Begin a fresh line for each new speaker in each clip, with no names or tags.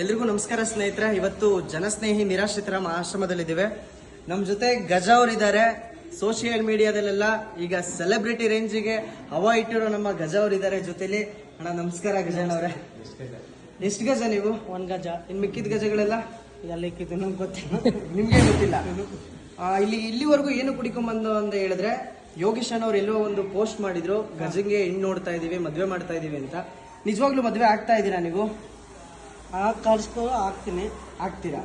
ಎಲ್ರಿಗೂ ನಮಸ್ಕಾರ ಸ್ನೇಹಿತರೆ. ಇವತ್ತು ಜನಸ್ನೇಹಿ ನಿರಾಶ್ರಿತರ ಆಶ್ರಮದಲ್ಲಿದ್ದೇವೆ. ನಮ್ಮ ಜೊತೆ ಗಜ ಅವರಿದ್ದಾರೆ. ಸೋಷಿಯಲ್ ಮೀಡಿಯಾದಲ್ಲೆಲ್ಲ ಈಗ ಸೆಲೆಬ್ರಿಟಿ ರೇಂಜಿಗೆ ಹವಾ ಇಟ್ಟಿರೋ ನಮ್ಮ ಗಜ ಅವರಿದ್ದಾರೆ ಜೊತೆಲಿ. ಅಣ್ಣ ನಮಸ್ಕಾರ ಗಜಣ್ಣ ಅವರೇ ಎಷ್ಟು ಗಜ ನೀವು?
ಒಂದ್ ಗಜ.
ಇನ್ ಮಿಕ್ಕಿದ ಗಜಗಳೆಲ್ಲ?
ಎಲ್ಲ ಇಕ್ಕಿದ್ದು ನಮ್ಗೆ ಗೊತ್ತಿಲ್ಲ.
ನಿಮ್ಗೆ ಗೊತ್ತಿಲ್ಲ? ಇಲ್ಲಿ ಇಲ್ಲಿವರೆಗೂ ಏನು ಕುಡಿಕೊಂಬಂದು ಅಂತ ಹೇಳಿದ್ರೆ ಯೋಗೀಶ್ ಅವ್ರು ಎಲ್ಲೋ ಒಂದು ಪೋಸ್ಟ್ ಮಾಡಿದ್ರು. ಗಜಂಗೆ ಹೆಣ್ಣು ನೋಡ್ತಾ ಇದೀವಿ ಮದ್ವೆ ಮಾಡ್ತಾ ಇದೀವಿ ಅಂತ. ನಿಜವಾಗ್ಲೂ ಮದ್ವೆ ಆಗ್ತಾ ಇದ್ದೀರಾ ನೀವು?
ಆ ಕಳ್ಸ್ಕೊ ಹಾಕ್ತೀನಿ.
ಹಾಕ್ತೀರಾ?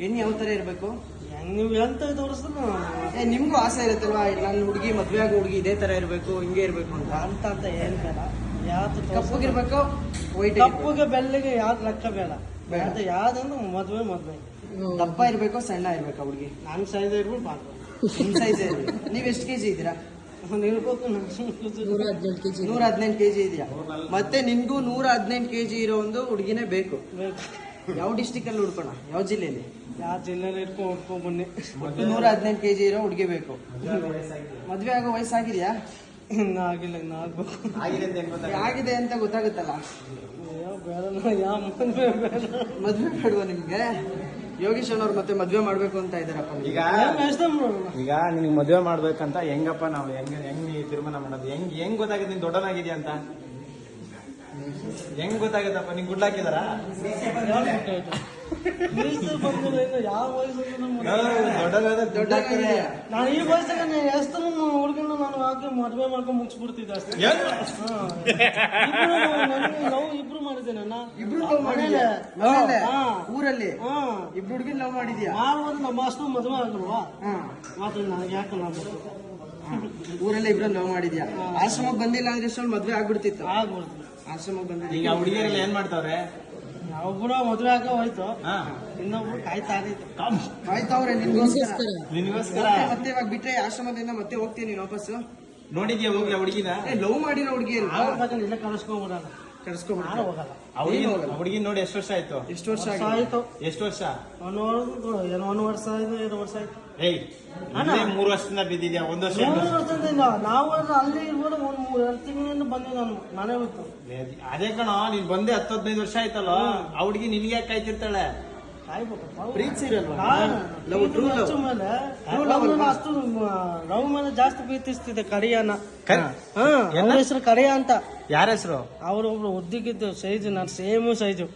ಹೆಣ್ಣು ಯಾವ ಥರ ಇರಬೇಕು?
ಹೆಂಗ್ ನೀವು ಎಂತ ತೋರಿಸಿದ್ರು
ಏ ನಿಮಗೂ ಆಸೆ ಇರುತ್ತಲ್ವಾ? ನನ್ನ ಹುಡುಗಿ ಮದುವೆ ಆಗೋ ಹುಡುಗಿ ಇದೇ ಥರ ಇರಬೇಕು ಹಿಂಗೆ ಇರಬೇಕು ಅಂತ?
ಅಂತ ಅಂತ ಏನು ಬೇಡ ಯಾವ್ದು
ಕಪ್ಪಗಿರ್ಬೇಕು ವೈಟ್
ಕಪ್ಪಗೆ ಬೆಲ್ಲಿಗೆ ಯಾವ್ದು ಲೆಕ್ಕ ಬೇಡ. ಬೇಡ. ಯಾವ್ದಂದ್ರೆ ಮದುವೆ ಮದ್ವೆ.
ದಪ್ಪ ಇರಬೇಕು ಸಣ್ಣ ಇರಬೇಕು ಹುಡುಗಿ?
ನಾನು ಸೈಜ್ ಇರ್ಬೋದು ಮಾಡ್ಬೋದು.
ನಿಮ್ಮ ಸೈಜ್ ನೀವ್ ಎಷ್ಟು ಕೆಜಿ ಇದ್ದೀರಾ?
ನಿಲ್ಬೇಕು
ನೂರ ಹದಿನೆಂಟು ಕೆಜಿ ಇದೆಯಾ? ಮತ್ತೆ ನಿನ್ಗೂ ನೂರ ಹದಿನೆಂಟು ಕೆಜಿ ಇರೋ ಒಂದು ಹುಡುಗಿನೇ ಬೇಕು. ಯಾವ ಡಿಸ್ಟಿಕ್ ಅಲ್ಲಿ ಹುಡ್ಕೋಣ? ಯಾವ ಜಿಲ್ಲೆಯಲ್ಲಿ?
ಯಾವ ಜಿಲ್ಲೆಯಲ್ಲಿ ಇಟ್ಕೊಂಡು ಉಟ್ಕೊಂಡ್ ಬನ್ನಿ.
ಒಟ್ಟು ನೂರ ಹದಿನೆಂಟು ಕೆಜಿ ಇರೋ ಹುಡುಗಿ ಬೇಕು. ಮದ್ವೆ ಆಗೋ ವಯಸ್ಸಾಗಿದ್ಯಾ?
ಇನ್ನು ಆಗಿಲ್ಲ ಇನ್ನು ಆಗ್ಬೇಕು.
ಆಗಿದೆ ಅಂತ ಗೊತ್ತಾಗುತ್ತಲ್ಲ?
ಯಾವ ಬೇಡ ನಾ ಯಾವ ಮದ್ವೆ ಬೇಡ.
ಮದ್ವೆ ಬೇಡವಾ ನಿಮ್ಗೆ? ಯೋಗೀಶ್ ಅವ್ರು ಮತ್ತೆ ಮದ್ವೆ ಮಾಡ್ಬೇಕು ಅಂತ ಇದಾರಪ್ಪ
ಈಗ ಈಗ ನಿನಗೆ ಮದುವೆ ಮಾಡ್ಬೇಕಂತ ಹೆಂಗಪ್ಪ ನಾವು ಹೆಂಗ್ ಹೆಂಗ್ ನೀ ತೀರ್ಮಾನ ಮಾಡೋದು ಹೆಂಗ್ ಹೆಂಗ್ ಗೊತ್ತಾಗುತ್ತೆ ನೀನ್ ದೊಡ್ಡನಾಗಿದ್ಯಾ ಅಂತ ಹೆಂಗ್ ಗೊತ್ತಾಗತ್ತಪ್ಪ ನಿಂಗೆ ಗುಡ್
ಯಾವ ವಯಸ್ಸಲ್ಲಿ ನಾನು ಈ ವಯಸ್ಸಿಗೆ ಎಷ್ಟು ಹುಡುಗನ ನಾನು ಹಾಕಿ ಮದುವೆ ಮಾಡ್ಕೊಂಡು ಮುಗಿಸ್ಬಿಡ್ತಿದ್ದೆ ಅಷ್ಟೇ. ಲವ್ ಇಬ್ರು ಮಾಡಿದ್ದೆ
ಇಬ್ರು ಲವ್ ಮಾಡಿದ್ಯಾ. ಊರಲ್ಲಿ?
ಹಾ.
ಇಬ್ರು ಹುಡುಗಿನ ಲವ್ ಮಾಡಿದ್ಯಾ?
ಮಾಡುವುದು ನಮ್ಮ ಅಷ್ಟು ಮದುವೆ ಆಗಲ್ವಾ?
ಹಾ.
ಮಾತ್ರ ನನಗೆ ಯಾಕೆ
ಊರಲ್ಲೇ ಇಬ್ರು ಲವ್ ಮಾಡಿದ್ಯಾ? ಆಶ್ರಮಕ್ಕೆ ಬಂದಿಲ್ಲ ಅಂದ್ರೆ ಇಷ್ಟೊಂದು ಮದ್ವೆ ಆಗ್ಬಿಡ್ತಿತ್ತು.
ಆಗ್ಬಿಡ್ತು
ಆಶ್ರಮಕ್ಕೆ ಬಂದಿಲ್ಲ
ಈಗ ಹುಡುಗಿಯರೆಲ್ಲ ಏನ್ ಮಾಡ್ತಾವ್ರೆ?
ಒಬ್ಬರು ಮದುವೆ ಆಗ ಹೋಯ್ತು.
ಹಾ.
ಇನ್ನೊಬ್ರು ಕಾಯ್ತಾ ಇತ್ತು
ನಿನ್ಗೋಸ್ಕರ
ನಿನ್ಗೋಸ್ಕರ
ಮತ್ತೆ ಮತ್ತೆ ಇವಾಗ ಬಿಟ್ರೆ ಆಶ್ರಮದಿಂದ ಮತ್ತೆ ಹೋಗ್ತೀನಿ ನೀನು ವಾಪಸ್ಸು.
ನೋಡಿದ್ಯಾ ಹೋಗಿ ಆ ಹುಡುಗಿನ?
ಏ ಲವ್ ಮಾಡಿರೋ ಹುಡುಗಿ
ಇಲ್ಲ
ಕರ್ಸ್ಕೊಬಿಡ
ನಾನು ಹೋಗಲ್ಲ.
ಆ ಹುಡುಗಿ ಹುಡುಗಿ ನೋಡಿ ಎಷ್ಟು ವರ್ಷ ಆಯ್ತು?
ಎಷ್ಟು ವರ್ಷ
ಆಯ್ತು.
ಎಷ್ಟು ವರ್ಷ
ಒಂದು ವರ್ಷ? ಒಂದು ವರ್ಷ ಆಯ್ತು ಎರಡು ವರ್ಷ ಆಯ್ತು.
ಮೂರು ವರ್ಷದಿಂದ ಬಿದ್ದಿದ್ಯಾ? ಒಂದ್ ವರ್ಷ
ಮೂರು ವರ್ಷದಿಂದ ನಾವು ಅಲ್ಲಿ ಇರ್ಬೋದು ಒಂದು ಮೂರು ತಿಂಗಳಿಂದ ಬಂದೆ ನಾನು ಮನೆ ಬಿಟ್ಟು.
ಅದೇ ಕಣ ನೀನ್ ಬಂದೆ ಹತ್ತು ಹದಿನೈದು ವರ್ಷ ಆಯ್ತಲ್ಲ? ಆ ಹುಡುಗಿ ನಿನ್ಗೆ ಯಾಕೆ ಕಾಯ್ತಿರ್ತಾಳೆ?
ಪ್ರೀತಿ?
ಅಷ್ಟು ರವ್ ಮೇಲೆ ಜಾಸ್ತಿ ಪ್ರೀತಿಸ್ತಿದ್ದೆ ಕರಿಯಾನ. ಅವ್ರ ಹೆಸರು ಕರಿಯ ಅಂತ.
ಯಾರ ಹೆಸರು?
ಅವ್ರೊಬ್ರು ಉದ್ದಿಗಿದ್ದು ಸೈಜು ನಾನು same size.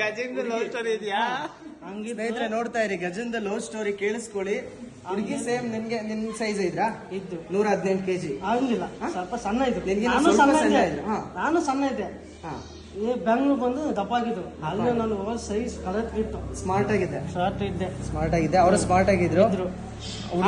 Gajendra love story ಇದೆಯಾ?
ಸ್ನೇಹಿತರೆ ನೋಡ್ತಾ ಇರಿ ಗಜನ್ ಲವ್ ಸ್ಟೋರಿ ಕೇಳಿಸ್ಕೊಳ್ಳಿ. ಹುಡುಗಿ ಸೇಮ್ ನಿನ್ಗೆ ನಿನ್ ಸೈಜ್ ಇದ್ರಾ?
ಇದ್ದು.
ನೂರ ಹದಿನೆಂಟು ಕೆಜಿ
ಹಂಗಿಲ್ಲ ಸ್ವಲ್ಪ ಸಣ್ಣ ಇದ್ದು.
ನಿನ್ಗಿನ್ನ
ನಾನು
ಸ್ವಲ್ಪ
ಸಣ್ಣ
ಸಣ್ಣ
ಇದ್ದೆ.
ಇದ್ದು, ಹಾ.
ನಾನು ಸಣ್ಣ ಇದ್ದೆ.
ಹಾ.
ಈ ಬೆಂಗ್ಳೂರ್ ಬಂದು ದಪ್ಪಾಗಿದ್ದು ಅಲ್ಲೇ ನಾನು ಸೈಜ್ ಕರೆಕ್ಟ್ ಇತ್ತು
ಸ್ಮಾರ್ಟ್ ಆಗಿದೆ
ಶರ್ಟ್ ಇದ್ದೆ.
ಸ್ಮಾರ್ಟ್ ಆಗಿದೆ ಅವರು ಸ್ಮಾರ್ಟ್ ಆಗಿದ್ರು?
ಇದ್ರು.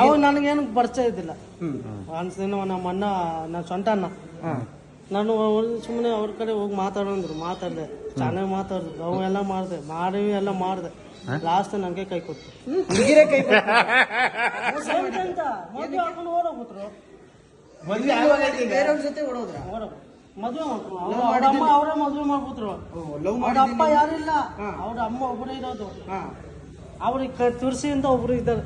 ಅವು ನನಗೇನು ಪರಿಚಯ ಇದ್ದಿಲ್ಲ.
ಹ್ಮ್.
ನಮ್ಮ ಅಣ್ಣ ನನ್ನ ಸ್ವಂತ ಅಣ್ಣ.
ಹಾ.
ನಾನು ಸುಮ್ಮನೆ ಅವ್ರ ಕಡೆ ಹೋಗಿ ಮಾತಾಡೋಂದ್ರು. ಮಾತಾಡ್ದೆ. ಚೆನ್ನಾಗಿ ಮಾತಾಡಿದ್ರು ಅವೆಲ್ಲ ಎಲ್ಲ ಮಾಡಿದೆ. ಮಾಡಿ ಎಲ್ಲ ಮಾಡಿದೆ. ಲಾಸ್ಟ್ ನನಗೆ ಕೈ ಕೊಟ್ಟು.
ಹುಡುಗಿರೇ ಕೈ
ಅಂತ ಮದುವೆ ಹಾಕೊಂಡು ಓಡೋಗ್ಬಿಟ್ರು.
ಮದ್ವೆ.
ಬೇರೆಯವ್ರ ಜೊತೆ ಓಡೋದ್ರ?
ಮದುವೆ ಮಾಡ್ರು ಅವ್ರ ಅಮ್ಮ ಅವರೇ ಮದುವೆ ಮಾಡ್ಬಿಟ್ರು.
ಲವ್
ಅವ್ರ ಅಪ್ಪ ಯಾರಿಲ್ಲ
ಹಾ.
ಅವ್ರ ಅಮ್ಮ ಒಬ್ರು ಇರೋದು.
ಹಾ.
ಅವ್ರಿಗೆ ಅಂತ ಒಬ್ರು ಇದ್ದಾರೆ.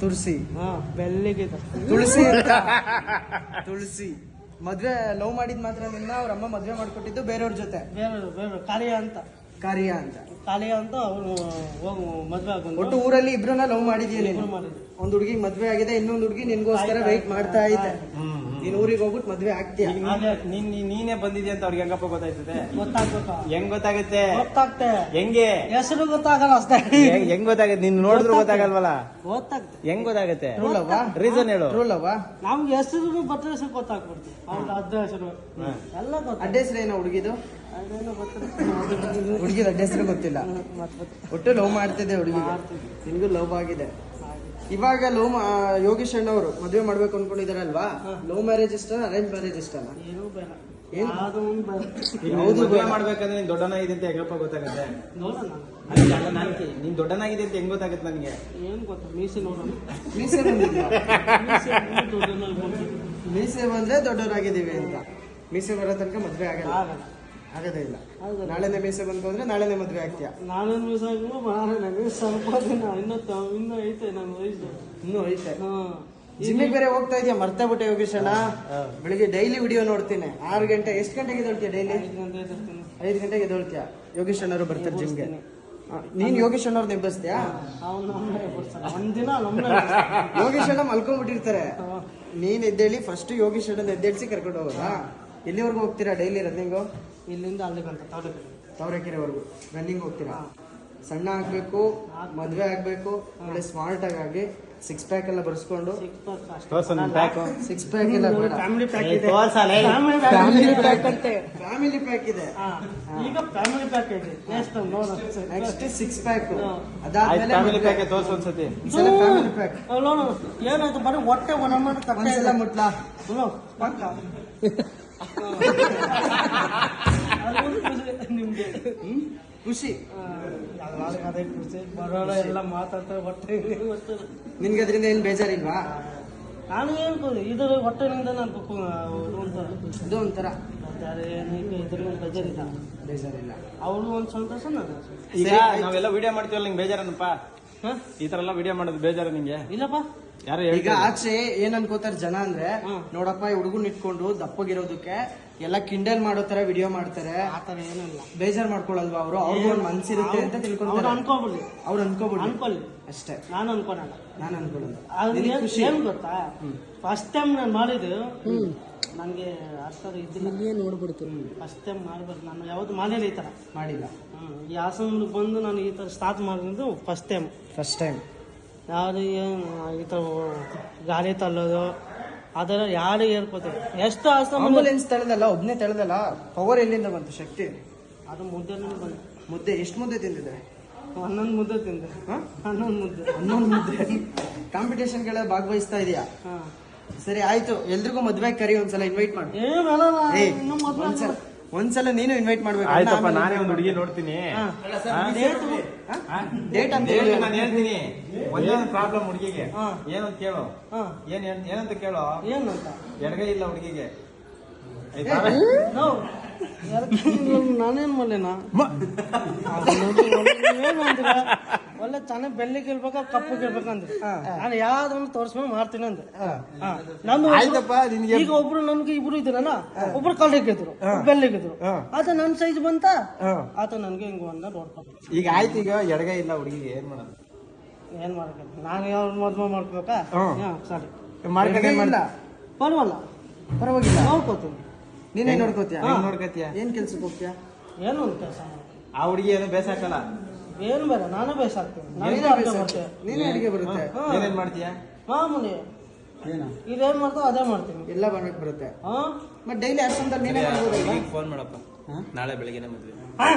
ತುಳಸಿ.
ಹಾ ಬೆಲ್ಲಿಗೆ
ತುಳಸಿ ಅಂತ. ತುಳಸಿ. ಮದ್ವೆ ಲವ್ ಮಾಡಿದ್ ಮಾತ್ರ ನಿನ್ನ ಅವ್ರ ಅಮ್ಮ ಮದ್ವೆ ಮಾಡ್ಕೊಟ್ಟಿದ್ದು ಬೇರೆಯವ್ರ ಜೊತೆ.
ಬೇರೆ ಬೇರೆ ಕಾರ್ಯ ಅಂತ.
ಕಾರ್ಯ ಅಂತ.
ಕಾಲಿಯ ಅಂತ ಅವನು ಹೋಗಿ ಮದುವೆ
ಒಟ್ಟು ಊರಲ್ಲಿ ಇಬ್ರನ್ನ ಲವ್ ಮಾಡಿದ್ಯಾ ನೀನು?
ಮಾಡಿದ್ರು
ಒಂದ್ ಹುಡುಗಿ ಮದ್ವೆ ಆಗಿದೆ ಇನ್ನೊಂದ್ ಹುಡುಗಿ ನಿನ್ಗೋಸ್ಕರ ವೆಯ್ಟ್ ಮಾಡ್ತಾ
ಹ್ಮ್.
ನೀನ್ ಊರಿಗೆ ಹೋಗ್ಬಿಟ್ಟು ಮದ್ವೆ ಆಗ್ತೀಯ?
ನೀನ್- ಬಂದಿದ್ಯಾ ಅಂತ ಅವ್ರಿಗೆ ಹೆಂಗಪ್ಪ ಗೊತ್ತಾಯ್ತದೆ?
ಗೊತ್ತಾಗ್ಬೇಕು?
ಹೆಂಗ್ ಗೊತ್ತಾಗುತ್ತೆ?
ಗೊತ್ತಾಗ್ತೆ.
ಹೆಂಗೆ?
ಹೆಸರು ಗೊತ್ತಾಗಲ್ಲ ಅಷ್ಟೇ.
ಹೆಂಗ್- ಗೊತ್ತಾಗತ್ತೆ? ನೀನ್ ನೋಡಿದ್ರು ಗೊತ್ತಾಗಲ್ವಲ್ಲ?
ಗೊತ್ತಾಗ್ತೆ.
ಹೆಂಗ್ ಗೊತ್ತಾಗುತ್ತೆ? ರೀಸನ್ ಹೇಳು.
ರೂಲ್
ನಮ್ಗೆ ಹೆಸರು ಬಟ್ಟ ಹೆಸರು ಗೊತ್ತಾಗ್ಬಿಡ್ತು. ಅವ್ರ ಅರ್ಧ ಹೆಸರು. ಎಲ್ಲ
ಹೆಸರು ಏನೋ ಹುಡುಗಿದು? ಹುಡುಗಿದ ಅಡ್ಡ ಹೆಸರು ಗೊತ್ತಿಲ್ಲ. ಒಟ್ಟು ಲವ್ ಮಾಡ್ತಿದ್ದೆ ಹುಡುಗಿ ನಿನ್ಗೂ ಲವ್ ಆಗಿದೆ. ಇವಾಗ ಲವ್ ಯೋಗೀಶ್ ಅಣ್ಣವರು ಮದುವೆ ಮಾಡ್ಬೇಕು ಅನ್ಕೊಂಡಿದಾರಲ್ವಾ? ಲವ್ ಮ್ಯಾರೇಜ್ ಇಷ್ಟ ಅರೇಂಜ್ ಮ್ಯಾರೇಜ್ ಇಷ್ಟ
ಏನೂ ಬೇಡ.
ಏನು?
ಯಾವ್ದೋ ಒಂದು ಬೇಡ.
ಈಗ ನೀನ್ ಮದ್ವೆ ಮಾಡ್ಬೇಕಂದ್ರೆ ನೀನ್ ದೊಡ್ಡನಾಗಿದೆ ಅಂತ ಹೆಂಗಪ್ಪ ಗೊತ್ತಾಗುತ್ತೆ? ನಾನ್ ದೊಡ್ಡನಾಗಿದೆ ಅಂತ ಹೆಂಗ್ ಗೊತ್ತಾಗುತ್ತೆ ನನಗೆ?
ಏನ್ ಗೊತ್ತಾ? ಮೀಸೆ ನೋಡೋಣ.
ಮೀಸೆ
ಮೀಸೆ
ಬಂದ್ರೆ ದೊಡ್ಡವರಾಗಿದ್ದೀವಿ ಅಂತ. ಮೀಸೆ ಬರೋ ತನಕ ಮದ್ವೆ ಆಗಲ್ಲ.
ಆಗಲ್ಲ.
ಆಗದೇ ಇಲ್ಲ. ನಾಳೆನೆ ಮೀಸೆ ಬಂತು ಅಂದ್ರೆ ನಾಳೆನೆ ಮದ್ವೆ ಆಗ್ತೀಯ?
ನಾಳೆ ಮೀಸೆ ಆಗಲು ಬಾಳ ನನಗೆ ಸ್ವಲ್ಪ ದಿನ ಇನ್ನೂ ತ- ಇನ್ನೂ ಐತೆ ನನ್ನ ವಯಸ್ಸು.
ಇನ್ನೂ ಐತೆ.
ಹಾ.
ಜಿಮ್ಮಿಗೆ ಬೇರೆ ಹೋಗ್ತಾ ಇದೆಯಾ? ಮರ್ತಾ ಬಿಟ್ಟೆ ಯೋಗೀಶ್ ಅಣ್ಣ ಬೆಳಿಗ್ಗೆ ಡೈಲಿ ವಿಡಿಯೋ ನೋಡ್ತೀನಿ. ಆರು ಗಂಟೆ ಎಷ್ಟು ಗಂಟೆಗೆ ಎದ್ದೇಳ್ತೀಯ ಡೈಲಿ?
ಐದು ಗಂಟೆ
ಐದು ಗಂಟೆಗೆ ಎದ್ದೇಳ್ತೀಯ? ಯೋಗೇಶ್ ಅಣ್ಣವರು ಬರ್ತಾರೆ ಜಿಮ್ಗೆ. ನೀನ್ ಯೋಗೇಶ್ ಅಣ್ಣವ್ರು ನಿಭಾಯಿಸ್ತೀಯಾ
ಅವ್ನು ನಮ್ಮನೆ ಎಬ್ಬಿಸ್ತಾನೆ. ಒಂದಿನ ನಮ್ಮನೆ
ಯೋಗೇಶ್ ಅಣ್ಣ ಮಲ್ಕೊಂಡ್ಬಿಟ್ಟಿರ್ತಾರೆ. ನೀನ್ ಎದ್ದೇಳಿ ಫಸ್ಟ್ ಯೋಗೀಶ್ ಅಣ್ಣ ಎದ್ದೇಳಿಸಿ ಕರ್ಕೊಂಡು ಹೋಗೋದಾ? ಎಲ್ಲಿವರೆಗೂ ಹೋಗ್ತೀರಾ? Daily running?
ಇಲ್ಲಿಂದ ಅಲ್ಲಿ ಬಂದ ತವರೆಕೆರೆ.
ತವರೆಕೆರೆವರೆಗೂ. ರನ್ನಿಂಗ್ ಹೋಗ್ತೀರಾ? ಸಣ್ಣ ಆಗಬೇಕು ಮದುವೆ ಆಗಬೇಕು ಒಳ್ಳೆ ಸ್ಮಾರ್ಟ್ ಆಗಿ ಸಿಕ್ಸ್ ಪ್ಯಾಕ್ ಎಲ್ಲ ಬರ್ಸ್ಕೊಂಡು.
ಸಿಕ್ಸ್ ಪ್ಯಾಕ್
ಎಲ್ಲ ಬೇಡ.
ಫ್ಯಾಮಿಲಿ ಪ್ಯಾಕ್ ಇದೆ. ಫ್ಯಾಮಿಲಿ ಪ್ಯಾಕ್ ಅಂತೆ.
ಫ್ಯಾಮಿಲಿ ಪ್ಯಾಕ್ ಇದೆ.
ಈಗ ಫ್ಯಾಮಿಲಿ ಪ್ಯಾಕ್ ಇದೆ. ಎಷ್ಟು ನೋಡು.
ನೆಕ್ಸ್ಟ್ ಸಿಕ್ಸ್ ಪ್ಯಾಕ್ ಅದಾದ್ಮೇಲೆ
ಫ್ಯಾಮಿಲಿ ಪ್ಯಾಕೆ ತೋರ್ಸು ಒಂದ್ಸತಿ.
ಫ್ಯಾಮಿಲಿ ಪ್ಯಾಕ್
ನೋಡು ಏನಾಯ್ತು ಬರೀ ಹೊಟ್ಟೆ ಒಣ ಮಾಡಿ ಕಟ್ಟೆ
ಒಂದ್ಸಲ ಮುಟ್ಲಾ?
ಪಕ್ಕ. ನಿಮ್ಗೆ?
ಖುಷಿ
ಅದೇ ಖುಷಿ. ಬರೋಣ ಎಲ್ಲ ಮಾತಾಡ್ತಾರೆ ಹೊಟ್ಟೆ
ನಿನ್ಗೆ ಅದರಿಂದ ಏನ್ ಬೇಜಾರಿಲ್ವಾ?
ನಾನು ಏನು ಇದು ಇದ್ರ ಹೊಟ್ಟೆನಿಂದ ನಾನು
ಇದು ಒಂಥರ.
ಬೇಜಾರಿಲ್ಲ.
ಬೇಜಾರಿಲ್ಲ.
ಅವಳು ಒಂದು ಸಂತೋಷ ನಾನು
ಈಗ. ನಾವೆಲ್ಲ ವಿಡಿಯೋ ಮಾಡ್ತೀವಲ್ಲ ನಿಂಗೆ ಬೇಜಾರನಪ್ಪ? ಈ ತರ ಎಲ್ಲ ವಿಡಿಯೋ ಮಾಡೋದು ಬೇಜಾರ ನಿಂಗೆ?
ಇಲ್ಲಪ್ಪ.
ಯಾರು
ಈಗ ಆಚೆ ಏನ್ ಅನ್ಕೋತಾರೆ ಜನ ಅಂದ್ರೆ. ನೋಡಪ್ಪ ಈ ಹುಡುಗನ್ ಇಟ್ಕೊಂಡು ದಪ್ಪಗಿರೋದಕ್ಕೆ ಎಲ್ಲ ಕಿಂಡಲ್ ಮಾಡೋ ತರ ವಿಡಿಯೋ ಮಾಡ್ತಾರೆ.
ಆ ಥರ ಏನಿಲ್ಲ
ಬೇಜಾರ್ ಮಾಡ್ಕೊಳಲ್ವಾ ಅವರು? ಅವ್ರಿಗೆ ಒಂದ್ ಮನ್ಸಿರುತ್ತೆ ಅಂತ
ಅವ್ರು
ತಿಳ್ಕೊಂತಾರೆ.
ಅನ್ಕೋಬಿಡ್ಲಿ.
ಅವ್ರು ಅನ್ಕೋಬಿಡ್ಲಿ.
ಅನ್ಕೊಳ್ಳಿ
ಅಷ್ಟೇ.
ನಾನು ಅನ್ಕೊಳಲ್ಲ.
ನಾನು ಅನ್ಕೊಳ್ಳಲ್ಲ
ಏನ್-
ಖುಷಿ?
ಏನ್ ಗೊತ್ತಾ? ಫಸ್ಟ್ ಟೈಮ್ ನಾನು ಮಾಡಿದ್ದು ನನಗೆ ಅರ್ಥ ಇದ್ದಿಲ್ಲ ನೋಡ್ಬಿಡ್ತೀನಿ ಫಸ್ಟ್ ಟೈಮ್ ಮಾಡ್ಬಾರ್ದು. ನಾನು ಯಾವತ್ತು ಮಾಡಿಲ್ಲ ಈ ಥರ
ಮಾಡಿಲ್ಲ.
ಹ್ಮ್. ಈ ಹಾಸನ ಬಂದು ನಾನು ಈ ಥರ ಸ್ಟಾರ್ಟ್ ಮಾಡಿದ್ದು ಫಸ್ಟ್ ಟೈಮ್
ಫಸ್ಟ್ ಟೈಮ್
ಯಾರು ಏನು ಈ ಥರ ಗಾಳಿ ತಳ್ಳೋದು ಅದೆಲ್ಲ ಯಾರು ಹೇಳ್ಕೊತಾರೆ ಎಷ್ಟು ಬಂದು
ಆಂಬುಲೆನ್ಸ್ ತಳೆದಲ್ಲ ಒಬ್ನೇ ತಳೆದಲ್ಲ ಪವರ್ ಎಲ್ಲಿಂದ ಬಂತು ಶಕ್ತಿ?
ಅದು ಮುದ್ದೆ ಬಂತು.
ಮುದ್ದೆ ಎಷ್ಟು ಮುದ್ದೆ ತಿಂದಿದೆ?
ಹನ್ನೊಂದು ಮುದ್ದೆ ತಿಂದೆ? ಹನ್ನೊಂದು ಮುದ್ದೆ.
ಹನ್ನೊಂದು ಮುದ್ದೆ. ಕಾಂಪಿಟೇಷನ್ಗಳ ಭಾಗವಹಿಸ್ತಾ ಇದೆಯಾ
ಹಾಂ.
ಸರಿ ಆಯ್ತು. ಎಲ್ರಿಗೂ ಮದ್ವೆ ಕರಿ ಒಂದ್ಸಲ ಇನ್ವೈಟ್ ಮಾಡಿ. ಒಂದ್ಸಲ ನೀನು ಇನ್ವೈಟ್ ಮಾಡ್ಬೇಕು.
ಆಯ್ತಪ್ಪ ನಾನೇ ಒಂದು ಹುಡುಗಿ ನೋಡ್ತೀನಿ.
ಡೇಟ್ ಅಂತ
ಹೇಳಿ. ನಾನು ಹೇಳ್ತೀನಿ. ಒಂದೇ ಪ್ರಾಬ್ಲಮ್ ಹುಡುಗಿಗೆ.
ಹಾ.
ಏನಂತ ಕೇಳು.
ಹಾಂ.
ಏನ್ ಏನ್- ಏನಂತ ಕೇಳು.
ಏನಂತ?
ಎಡಗೈ ಇಲ್ಲ ಹುಡುಗಿಗೆ.
ನಾನೇನ್ ಅಂದ್ರ ಒಳ್ಳೆ ಚೆನ್ನಾಗಿ ಬೆಳ್ಳಿಗೆ ಇರ್ಬೇಕಾ ಕಪ್ಪು ಕೇಳ್ಬೇಕಂದ್ರೆ ನಾನು ಯಾವ್ದನ್ನು ತೋರಿಸ್ಕೊಂಡು ಮಾಡ್ತೀನಿ ಅಂದ್ರೆ. ನಂದು ಈಗ ಒಬ್ರು ನಮ್ಗೆ ಇಬ್ರು ಇದ್ರಲ್ಲ ಒಬ್ರು ಕಳ್ಳಿಗಿದ್ರು ಬೆಳ್ಳಿಗಿದ್ರು ಆತ ನನ್ನ ಸೈಜ್ ಬಂತ ಆತ ನನ್ಗೆ ಹಿಂಗ ಒಂದ ನೋಡ್ಕೊಂಡು
ಈಗ ಆಯ್ತು ಈಗ ಎಡಗೈ ಇಲ್ಲ ಹುಡುಗಿ ಏನ್ ಮಾಡೋದು?
ಏನ್ ಮಾಡ್ಬೇಕು? ನಾನು ಯಾವ ಮದ್ವೆ ಮಾಡ್ಕೋಬೇಕಾ. ಸರಿ.
ಮಾಡ್ಕೊಂಡು
ಪರವಾಗಿಲ್ಲ.
ಪರವಾಗಿಲ್ಲ.
ನೋಡ್ಕೋತೀನಿ.
ನೀನೇ ನೋಡ್ಕೋತೀಯ?
ಹೆಂಗ್ ನೋಡ್ಕೋತೀಯ?
ಏನ್ ಕೆಲ್ಸಕ್ಕೆ ಹೋಗ್ತೀಯ?
ಏನು ಒಂದು ಕೆಲಸ
ಆ ಹುಡುಗಿ ಏನು ಬೇಸಾಕಲ್ಲ?
ಏನು ಬೇಡ ನಾನೇ ಬೇಸಾಗ್ತೀನಿ ನನಗೆ
ನೀನೇ ಅಡುಗೆ.
ಮಾಡ್ತೇವೆ
ನೀನೇ ಅಡಿಗೆ ಬರುತ್ತೆ.
ಹಾ.
ಏನೇನ್ ಮಾಡ್ತೀಯಾ?
ಮಾಮೂಲಿ
ಏನ?
ಇದೇನ್ ಮಾಡ್ತಾವ ಅದೇ ಮಾಡ್ತೀನಿ.
ಎಲ್ಲ ಬಂದಕ್ ಬರುತ್ತೆ.
ಹಾ.
ಮತ್ ಡೈಲಿ ಅಷ್ಟೊಂದ ನೀನೇ ಮಾಡ್ಬೋದಲ್ವಾ
ಫೋನ್ ಮಾಡಪ್ಪ. ನಾಳೆ ಬೆಳಿಗ್ಗೆ ಮದ್ವೆ.
ಆ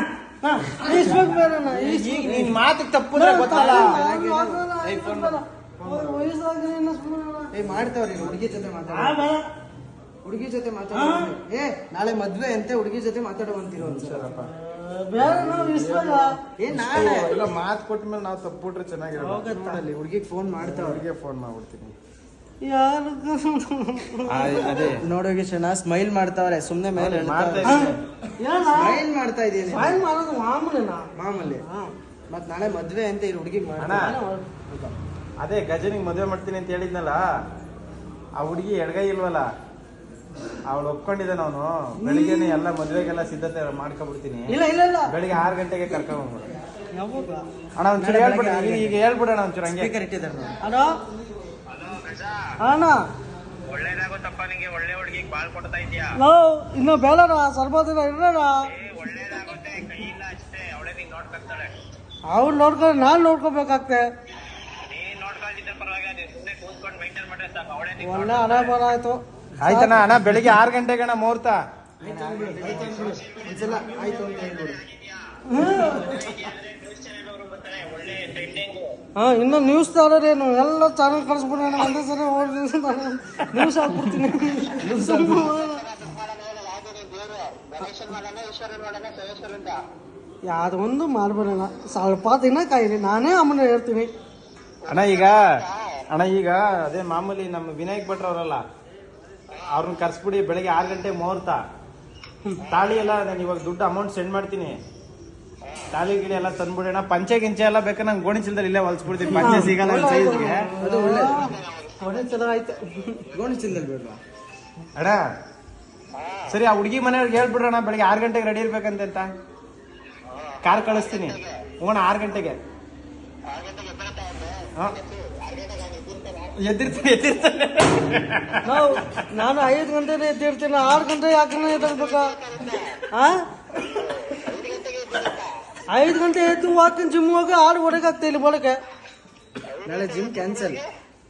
ಹಾ, ಇಸ್ಬೇಕು ಬೇಡ ನಾ, ಇಸ್-
ಈಗ ನಿನ್ ಮಾತು ತಪ್ಪು ಗೊತ್ತಲ್ಲ?
ನಾನು ಮಾತಾಡಲ್ಲ, ಇಸ್ಬೇಕು ಬೇಡ. ಅವ್ರು ಇನ್ನು.
ಏ ಮಾಡ್ತಾವ್ರಿ ಹುಡುಗಿ ಜೊತೆ
ಆ,
ಮಾತಾಡ.
ಬೇಡ.
ಹುಡುಗಿ ಜೊತೆ ಮಾತಾಡೋ ಏ ನಾಳೆ ಮದ್ವೆ ಅಂತೆ ಹುಡುಗಿ ಜೊತೆ ಮಾತಾಡೋ ಅಂತಿರೋ ಒಂದ್ಸಲ
ಆ, ಬೇಡ ನಾವು ಇಸ್ಬೇಕ
ಏ ನಾಳೆ.
ಇಲ್ಲ ಮಾತು ಕೊಟ್ಟ ಮೇಲೆ ನಾವು ತಪ್ಪುಟ್ರೆ ಚೆನ್ನಾಗಿ
ನೋಡಲ್ಲಿ ಹುಡುಗಿಗೆ ಫೋನ್ ಮಾಡ್ತಾ
ಹುಡುಗಿ ಫೋನ್ ಮಾಡ್ಬಿಡ್ತೀನಿ.
ಯಾರು?
ಅದೇ.
ನೋಡೋಗಿ ಶಣ ಸ್ಮೈಲ್ ಮಾಡ್ತಾವ್ರೆ ಸುಮ್ನೆ ಮೇಲೆ. ಸ್ಮೈಲ್ ಮಾಡ್ತಾ ಇದೀನಿ.
ಸ್ಮೈಲ್ ಮಾಡೋದು ಮಾಮೂಲಿನಾ?
ಮಾಮೂಲಿ.
ಮತ್ತೆ
ಮತ್ ನಾಳೆ ಮದ್ವೆ ಅಂತ ಈ ಹುಡುಗಿ
ಮಾಡೋಣ ಅದೇ ಗಜನಿಗೆ ಮದುವೆ ಮಾಡ್ತೀನಿ ಅಂತ ಹೇಳಿದ್ನಲ್ಲ ಆ ಹುಡುಗಿ ಎಡಗೈ ಇಲ್ವಲ್ಲ? ಅವಳು ಒಪ್ಕೊಂಡಿದ್ದಾನೆ ಅವನು. ಬೆಳಿಗ್ಗೆನೆ ಎಲ್ಲ ಮದ್ವೆಗೆಲ್ಲ ಸಿದ್ಧತೆ ಮಾಡ್ಕೊಬಿಡ್ತೀನಿ.
ಇಲ್ಲ ಇಲ್ಲ ಇಲ್ಲ.
ಬೆಳಿಗ್ಗೆ ಆರು ಗಂಟೆಗೆ ಕರ್ಕೊಂಡ್ಬಿಡು
ಯಾವಾಗ
ಅಣ್ಣ ಒಂಚೂರು ಹೇಳ್ಬಿಡ ಈಗ ಹೇಳ್ಬಿಡಣ ಒಂಚೂರು ಹಂಗೆ.
ನೋಡಿ.
ಹಲೋ? ಅಣ್ಣ.
ಒಳ್ಳೇದಾಗುತ್ತಪ್ಪ ನಿಂಗೆ ಒಳ್ಳೆ ಹುಡುಗಿಗೆ ಬಾಳ್ ಕೊಡ್ತಾ ಇದೀಯಾ
ನಾವು ಇನ್ನು ಬೇಡಣ ದಿನ ಇರೋಣ.
ಒಳ್ಳೇದಾಗುತ್ತೆ ಕೈ ಇಲ್ಲ ಅಷ್ಟೇ. ಅವಳೇ ನೀನ್ ನೋಡ್ಕೊಂತಾಳೆ.
ಅವ್ರು ನೋಡ್ಕೊಂಡು ನಾನು ನೋಡ್ಕೋಬೇಕಾಗ್ತೆ.
ನೀನ್ ನೋಡ್ಕೊಂಡಿದ್ರೆ ಪರವಾಗಿಲ್ಲ ಕೂತ್ಕೊಂಡು ಮೈಂಟೈನ್ ಮಾಡ್ರೆ ಸಾಕು ಅವಳೇ
ಒಳ್ಳೆ ಹಣ ಆಯ್ತು.
ಆಯ್ತಣ್ಣ ಅಣ್ಣ ಬೆಳಿಗ್ಗೆ ಆರು ಗಂಟೆಗೆ ಅಣ್ಣ ಮುಹೂರ್ತ.
ಹಾ ಇನ್ನು ನ್ಯೂಸ್ ಏನು? ಎಲ್ಲ ಚಾನಲ್ ಕಳಿಸ್ಬಿಡೋಣ ಒಂದೇ ಸರಿ ನ್ಯೂಸ್ ಹಾಕ್ಬಿಡ್ತೀನಿ. ಯಾವ್ದು ಒಂದು ಮಾಡ್ಬಿಡೋಣ. ಸ್ವಲ್ಪ ದಿನ ಕಾಯಿರಿ ನಾನೇ ಅಮ್ಮನ ಹೇಳ್ತೀನಿ.
ಅಣ್ಣ ಈಗ ಅಣ್ಣ ಈಗ ಅದೇ ಮಾಮೂಲಿ ನಮ್ಮ ವಿನಾಯಕ್ ಭಟ್ರ ಅವರಲ್ಲ ಅವ್ರನ್ನ ಕರ್ಸ್ಬಿಡಿ ಬೆಳಗ್ಗೆ ಆರು ಗಂಟೆ ಮುಹೂರ್ತ. ತಾಳಿ ಎಲ್ಲ ನಾನು ಇವಾಗ ದುಡ್ಡು ಅಮೌಂಟ್ ಸೆಂಡ್ ಮಾಡ್ತೀನಿ. ತಾಳಿ ಗಿಳಿ ಎಲ್ಲ ತಂದ್ಬಿಡೋಣ ಪಂಚೆ ಗಿಂಚೆ ಎಲ್ಲ ಬೇಕಾ? ನಂಗೆ ಗೋಣಿ ಚೀಲದಲ್ಲಿ ಇಲ್ಲೇ ಹೊಲ್ಸ್ಬಿಡ್ತೀನಿ. ಪಂಚೆ ಸಿಗಲ್ಲ ಸೈಜ್ಗೆ
ಅದು ಒಳ್ಳೆ
ಒಳ್ಳೆ
ಗೋಣಿ ಚೀಲದಲ್ಲಿ ಬೇಡವಾ?
ಸರಿ ಆ ಹುಡುಗಿ ಮನೆಯವ್ರಿಗೆ ಹೇಳ್ಬಿಡ್ರಣ ಬೆಳಗ್ಗೆ ಆರು ಗಂಟೆಗೆ ರೆಡಿ ಇರ್ಬೇಕಂತೆ ಅಂತ. ಕಾರ್ ಕಳಿಸ್ತೀನಿ. ಹೋಗೋಣ ಆರು ಗಂಟೆಗೆ. ಹಾ. ಎದ್ದಿರ್ತೀನಿ ಎದ್ದಿರ್ತಾನೆ.
ನಾವು ನಾನು ಐದು ಗಂಟೆನೇ ಎದ್ದಿರ್ತೀನಿ ಆರು ಗಂಟೆ ಯಾಕೆ ಎದ್ದೇಳ್ಬೇಕಾ. ಆ? ಐದು ಗಂಟೆ ಎದ್ದು ವಾಕಿಂಗ್ ಜಿಮ್ ಹೋಗಿ ಆರೂವರೆಗೆ ಆಗ್ತಾ ಇಲ್ಲಿ ಬರೋಕೆ.
ನಾಳೆ ಜಿಮ್ ಕ್ಯಾನ್ಸಲ್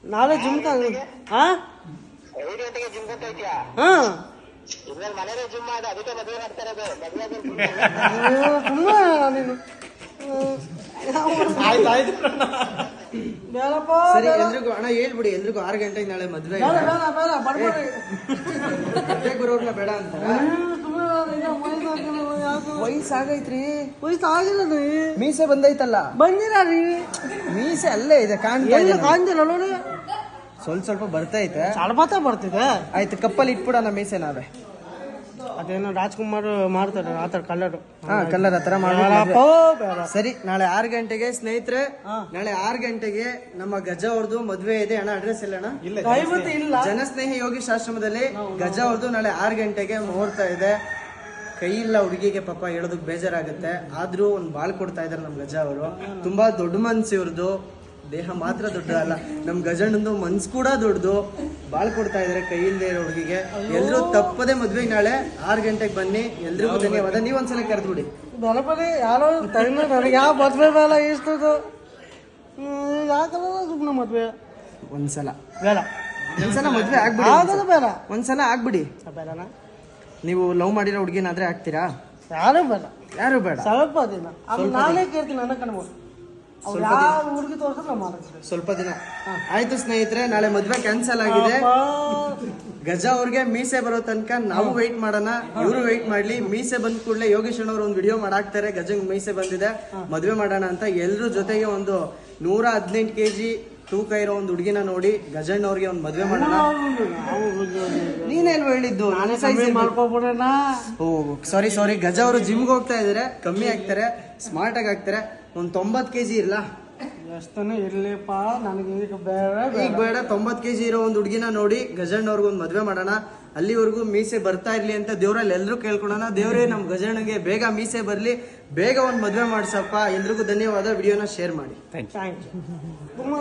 ನಾಳೆ ಜಿಮ್ ಹಾ. ಹಾಂ ಸುಮ್ಮನೆ ನೀನು.
ಆಯ್ತು ಆಯ್ತು.
ಸರಿ ಎಲ್ರಿಗೂ ಅಣ್ಣ ಹೇಳ್ಬಿಡಿ ಎಲ್ರಿಗೂ ಆರು ಗಂಟೆಗೆ ನಾಳೆ ಮದ್ವೆ
ಬೇಡ
ಅಂತಾರ ವಯಸ್ಸಾಗೈತ್ರಿ.
ವಯಸ್ಸಾಗಿಲ್ಲ ರೀ.
ಮೀಸೆ ಬಂದೈತಲ್ಲ?
ಬಂದಿರೀ
ಮೀಸೆ ಅಲ್ಲೇ ಇದೆ ಕಾಣ್ತಾ ಇದೆ
ನೋಡಿ
ಸ್ವಲ್ಪ ಸ್ವಲ್ಪ ಬರ್ತೈತೆ
ಸಡಬತ್ತ ಬರ್ತಿದೆ.
ಆಯ್ತು ಕಪ್ಪಲ್ಲಿ ಇಟ್ಬಿಡೋಣ ಮೀಸೆ ನಾವೇ.
ಅದೇನೋ ರಾಜ್ಕುಮಾರ್ ಮಾಡ್ತಾರೆ ಆ ಥರ ಕಲರ್
ಹಾ ಕಲರ್
ಆತರ
ಸರಿ ನಾಳೆ ಆರ್ ಗಂಟೆಗೆ ಸ್ನೇಹಿತರೆ ನಾಳೆ ಆರ್ ಗಂಟೆಗೆ ನಮ್ಮ ಗಜ ಅವ್ರದ್ದು ಮದ್ವೆ ಇದೆ. ಅಣ್ಣ ಅಡ್ರೆಸ್ ಇಲ್ಲ ಅಣ್ಣ?
ಇಲ್ಲ
ಜನಸ್ನೇಹಿ ಯೋಗೀಶ್ ಆಶ್ರಮದಲ್ಲಿ ಗಜ ಅವ್ರದ್ದು ನಾಳೆ ಆರ್ ಗಂಟೆಗೆ ಮುಹೂರ್ತ ಇದೆ. ಕೈ ಇಲ್ಲ ಹುಡುಗಿಗೆ ಪಾಪ ಹೇಳೋದಕ್ಕೆ ಬೇಜಾರಾಗುತ್ತೆ. ಆದ್ರೂ ಒಂದು ಬಾಳ್ ಕೊಡ್ತಾ ಇದಾರೆ ನಮ್ ಗಜ ಅವರು. ತುಂಬಾ ದೊಡ್ಡ ಮನ್ಸಿ ಇವ್ರದ್ದು. ದೇಹ ಮಾತ್ರ ದೊಡ್ಡ ಅಲ್ಲ ನಮ್ ಗಜಣ್ಣಂದು ಮನ್ಸು ಕೂಡ ದೊಡ್ಡದು. ಬಾಳ್ ಕೊಡ್ತಾ ಇದಾರೆ ಕೈ ಇಲ್ಲದೆ ಇರೋ ಹುಡುಗಿಗೆ. ಎಲ್ಲರೂ ತಪ್ಪದೆ ಮದ್ವೆಗೆ ನಾಳೆ ಆರು ಗಂಟೆಗೆ ಬನ್ನಿ ಎಲ್ರಿಗೂ ಧನ್ಯವಾದ. ನೀವ್ ಒಂದ್ಸಲ ಕರೆದ್ಬಿಡಿ.
ಬರಬರಿ ಯಾರೋ ತಗೊಂಡು ನನಗೆ ಯಾವ ಮದ್ವೆ ಮೇಲೆ ಇಷ್ಟದು ಯಾಕಲ್ಲ ಸುಮ್ಮನೆ ಮದ್ವೆ.
ಒಂದ್ಸಲ.
ಬೇಡ.
ಒಂದ್ಸಲ ಮದ್ವೆ ಆಗ್ಬಿಡಿ
ಆಗೋದು ಬೇಡ.
ಒಂದ್ಸಲ ಆಗ್ಬಿಡಿ.
ಬೇಡನಾ?
ನೀವು ಲವ್ ಮಾಡಿರೋ ಹುಡುಗಿನಾದ್ರೆ ಆಗ್ತೀರಾ?
ಯಾರು ಬೇಡ.
ಯಾರು ಬೇಡ.
ಸ್ವಲ್ಪ ದಿನ. ನಾನೇ ಕೇಳ್ತೀನಿ ನನ್ನ ಕಣ್ಮು ಯಾವ ಹುಡುಗಿ ತೋರಿಸಿದ್ರೆ
ಸ್ವಲ್ಪ ದಿನ. ಆಯ್ತು ಸ್ನೇಹಿತರೆ ನಾಳೆ ಮದ್ವೆ ಕ್ಯಾನ್ಸಲ್ ಆಗಿದೆ. ಗಜ ಅವ್ರಿಗೆ ಮೀಸೆ ಬರೋ ತನಕ ನಾವು ವೆಯ್ಟ್ ಮಾಡೋಣ. ಇವರು ವೆಯ್ಟ್ ಮಾಡ್ಲಿ. ಮೀಸೆ ಬಂದ ಕೂಡಲೇ ಯೋಗೇಶ್ ಅವ್ರು ಒಂದು ವಿಡಿಯೋ ಮಾಡಾಕ್ತಾರೆ. ಗಜಂಗ್ ಮೀಸೆ ಬಂದಿದೆ. ಮದ್ವೆ ಮಾಡೋಣ ಅಂತ ಎಲ್ರು ಜೊತೆಗೆ ಒಂದು ನೂರ ಹದಿನೆಂಟು ಕೆಜಿ ತೂಕ ಇರೋ ಒಂದು ಹುಡುಗಿನ ನೋಡಿ ಗಜಣ್ಣ ಅವ್ರಿಗೆ ಒಂದು ಮದ್ವೆ ಮಾಡೋಣ. ನೀನೇನು ಹೇಳಿದ್ದು?
ನಾನೇ ಕಮ್ಮಿ ಮಾಡ್ಕೊಬಿಡೋಣ.
ಓ ಸಾರಿ ಸಾರಿ ಗಜ ಅವರು ಜಿಮ್ಗೆ ಹೋಗ್ತಾ ಇದಾರೆ. ಕಮ್ಮಿ ಆಗ್ತಾರೆ. ಸ್ಮಾರ್ಟ್ ಆಗಿ ಆಗ್ತಾರೆ ಒಂದ್ ತೊಂಬತ್ ಕೆಜಿ ಇರ್ಲಾ?
ಎಷ್ಟನೇ ಇರ್ಲಿಪ್ಪ? ನನಗೆ ಈಗ ಬೇಡ.
ಈಗ ಬೇಡ ತೊಂಬತ್ ಕೆಜಿ ಇರೋ ಒಂದು ಹುಡುಗಿನ ನೋಡಿ ಗಜಣ್ಣ ಅವ್ರಿಗೆ ಒಂದು ಮದ್ವೆ ಮಾಡೋಣ. ಅಲ್ಲಿವರೆಗೂ ಮೀಸೆ ಬರ್ತಾ ಇರ್ಲಿ ಅಂತ ದೇವ್ರಲ್ಲಿ ಎಲ್ರು ಕೇಳ್ಕೊಳೋಣ. ದೇವ್ರೇ ನಮ್ ಗಜಣ್ಣಗೆ ಬೇಗ ಮೀಸೆ ಬರ್ಲಿ. ಬೇಗ ಒಂದು ಮದ್ವೆ ಮಾಡ್ಸಪ್ಪ. ಎಲ್ರಿಗೂ ಧನ್ಯವಾದ. ವಿಡಿಯೋನ ಶೇರ್ ಮಾಡಿ.
ಥ್ಯಾಂಕ್ ಯು ತುಂಬ